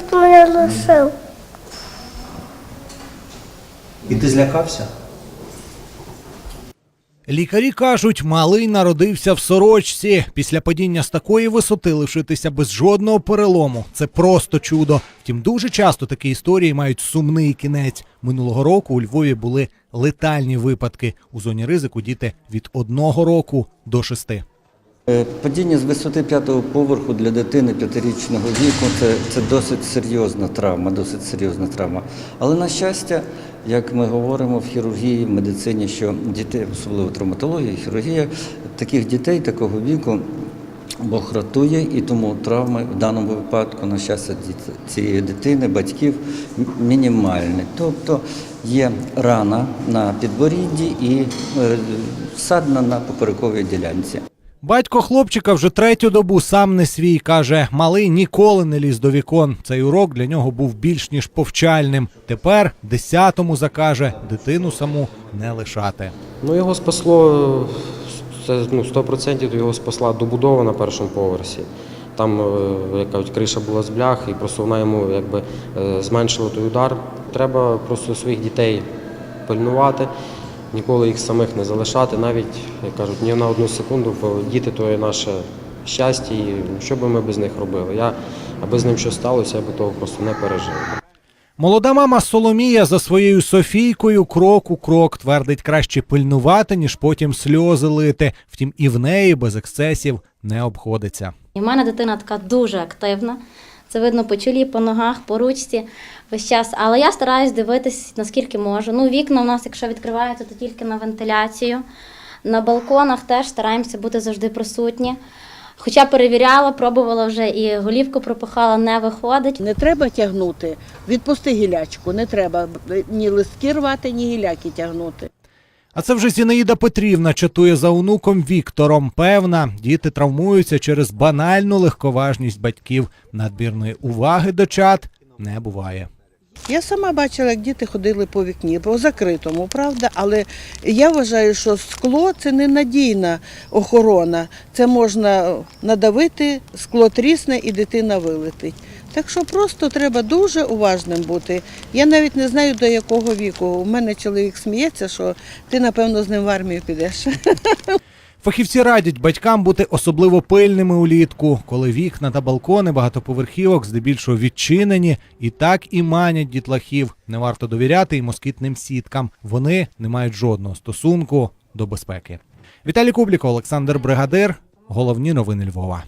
тут мене лишив. І ти злякався? Лікарі кажуть, малий народився в сорочці. Після падіння з такої висоти лишитися без жодного перелому. Це просто чудо. Втім, дуже часто такі історії мають сумний кінець. Минулого року у Львові були летальні випадки. У зоні ризику діти від одного року до шести. Е, Падіння з висоти п'ятого поверху для дитини п'ятирічного віку це, це досить серйозна травма, досить серйозна травма. Але на щастя, як ми говоримо в хірургії, в медицині, що дітей, особливо травматологія, хірургія, таких дітей такого віку Бог рятує, і тому травми в даному випадку, на щастя, цієї дитини, батьків мінімальні. Тобто є рана на підборідді і е, садна на поперековій ділянці. Батько хлопчика вже третю добу сам не свій каже, малий ніколи не ліз до вікон. Цей урок для нього був більш ніж повчальним. Тепер десятому закаже дитину саму не лишати. Ну, його спасло, це ну, 100% його спасла добудова на першому поверсі. Там, е, як кажуть, криша була з блях, і просто вона йому якби е, зменшила той удар. Треба просто своїх дітей пильнувати, ніколи їх самих не залишати, навіть, як кажуть, ні на одну секунду, бо діти то є наше щастя, і що би ми без них робили. Я, аби з ним щось сталося, я би того просто не пережив. Молода мама Соломія за своєю Софійкою крок у крок твердить краще пильнувати, ніж потім сльози лити. Втім, і в неї без ексцесів не обходиться. І в мене дитина така дуже активна. Це видно по чолі, по ногах, по ручці весь час. Але я стараюсь дивитись, наскільки можу. Ну, вікна у нас, якщо відкриваються, то тільки на вентиляцію. На балконах теж стараємося бути завжди присутні. Хоча перевіряла, пробувала вже і голівку пропихала, не виходить. Не треба тягнути. Відпусти гілячку, не треба ні листки рвати, ні гіляки тягнути. А це вже Зінаїда Петрівна чатує за онуком Віктором. Певна, діти травмуються через банальну легковажність батьків. Надмірної уваги до чат не буває. Я сама бачила, як діти ходили по вікні, по закритому, правда? Але я вважаю, що скло це ненадійна охорона. Це можна надавити, скло трісне і дитина вилетить. Так що просто треба дуже уважним бути. Я навіть не знаю до якого віку. У мене чоловік сміється, що ти, напевно, з ним в армію підеш. Фахівці радять батькам бути особливо пильними улітку, коли вікна та балкони багатоповерхівок здебільшого відчинені і так і манять дітлахів. Не варто довіряти і москітним сіткам. Вони не мають жодного стосунку до безпеки. Віталій Кубліко, Олександр Бригадир. Головні новини Львова.